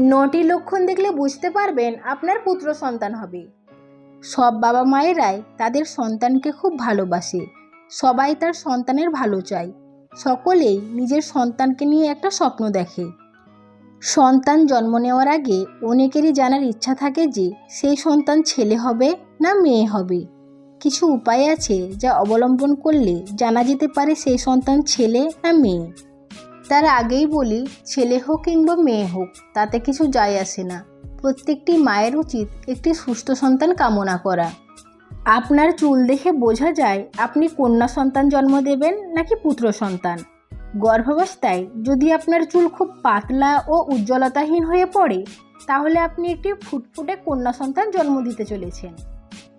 নটি লক্ষণ দেখলে বুঝতে পারবেন আপনার পুত্র সন্তান হবে। সব বাবা মায়েরাই তাদের সন্তানকে খুব ভালোবাসে। সবাই তার সন্তানের ভালো চায়। সকলেই নিজের সন্তানকে নিয়ে একটা স্বপ্ন দেখে। সন্তান জন্ম নেওয়ার আগে অনেকেরই জানার ইচ্ছা থাকে যে সেই সন্তান ছেলে হবে না মেয়ে হবে। কিছু উপায় আছে যা অবলম্বন করলে জানা যেতে পারে সেই সন্তান ছেলে না মেয়ে। তার আগেই বলি, ছেলে হোক কিংবা মেয়ে হোক, তাতে কিছু যায় আসে না। প্রত্যেকটি মায়ের উচিত একটি সুস্থ সন্তান কামনা করা। আপনার চুল দেখে বোঝা যায় আপনি কন্যা সন্তান জন্ম দেবেন নাকি পুত্র সন্তান। গর্ভাবস্থায় যদি আপনার চুল খুব পাতলা ও উজ্জ্বলতাহীন হয়ে পড়ে, তাহলে আপনি একটি ফুটফুটে কন্যা সন্তান জন্ম দিতে চলেছেন।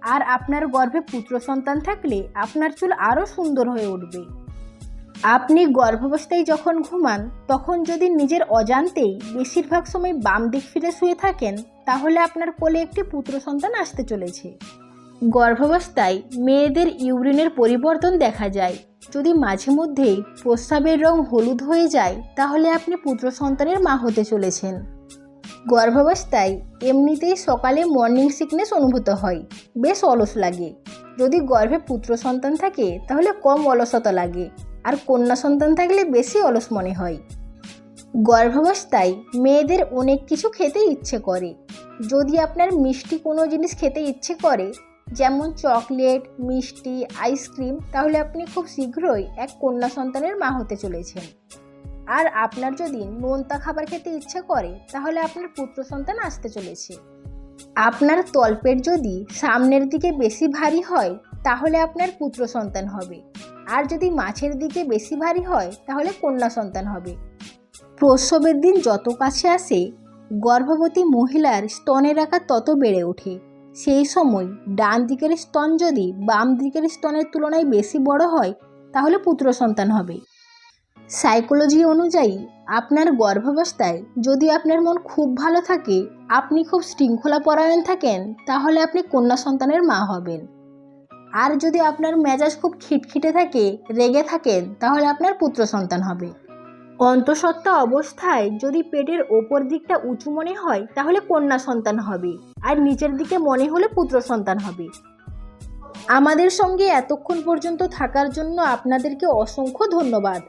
আর আপনার গর্ভে পুত্র সন্তান থাকলে আপনার চুল আরও সুন্দর হয়ে উঠবে। আপনি গর্ভাবস্থায় যখন ঘুমান, তখন যদি নিজের অজান্তেই বেশিরভাগ সময় বাম দিক ফিরে শুয়ে থাকেন, তাহলে আপনার কোলে একটি পুত্র সন্তান আসতে চলেছে। গর্ভাবস্থায় মেয়েদের ইউরিনের পরিবর্তন দেখা যায়। যদি মাঝে মধ্যেই প্রস্রাবের রং হলুদ হয়ে যায়, তাহলে আপনি পুত্র সন্তানের মা হতে চলেছেন। গর্ভাবস্থায় এমনিতেই সকালে মর্নিং সিকনেস অনুভূত হয়। বেশ অলস লাগে। যদি গর্ভে পুত্র সন্তান থাকে, তাহলে কম অলসতা লাগে। আর কন্যা সন্তান থাকলে বেশি অলস মনে হয়। গর্ভাবস্থায় মেয়েদের অনেক কিছু খেতে ইচ্ছে করে। যদি আপনার মিষ্টি কোনো জিনিস খেতে ইচ্ছে করে, যেমন চকলেট, মিষ্টি, আইসক্রিম, তাহলে আপনি খুব শীঘ্রই এক কন্যা সন্তানের মা হতে চলেছেন। আর আপনার যদি নোনতা খাবার খেতে ইচ্ছে করে, তাহলে আপনার পুত্র সন্তান আসতে চলেছে। আপনার তলপেট যদি সামনের দিকে বেশি ভারী হয় তাহলে আপনার পুত্র সন্তান হবে। আর যদি মাছের দিকে বেশি ভারী হয়, তাহলে কন্যা সন্তান হবে। প্রসবের দিন যত কাছে আসে, গর্ভবতী মহিলার স্তনের আকার তত বেড়ে ওঠে। সেই সময় ডান দিকের স্তন যদি বাম দিকের স্তনের তুলনায় বেশি বড় হয়, তাহলে পুত্র সন্তান হবে। সাইকোলজি অনুযায়ী, আপনার গর্ভাবস্থায় যদি আপনার মন খুব ভালো থাকে, আপনি খুব শৃঙ্খলা পরায়ণ থাকেন, তাহলে আপনি কন্যা সন্তানের মা হবেন। আর যদি আপনার মেজাজ খুব খিটখিটে থাকে, রেগে থাকেন তাহলে আপনার পুত্র সন্তান হবে। অন্তঃসত্ত্বা অবস্থায় যদি পেটের ওপর দিকটা উঁচু মনে হয়, তাহলে কন্যা সন্তান হবে, আর নিচের দিকে মনে হলে পুত্র সন্তান হবে। আমাদের সঙ্গে এতক্ষণ পর্যন্ত থাকার জন্য আপনাদেরকে অসংখ্য ধন্যবাদ।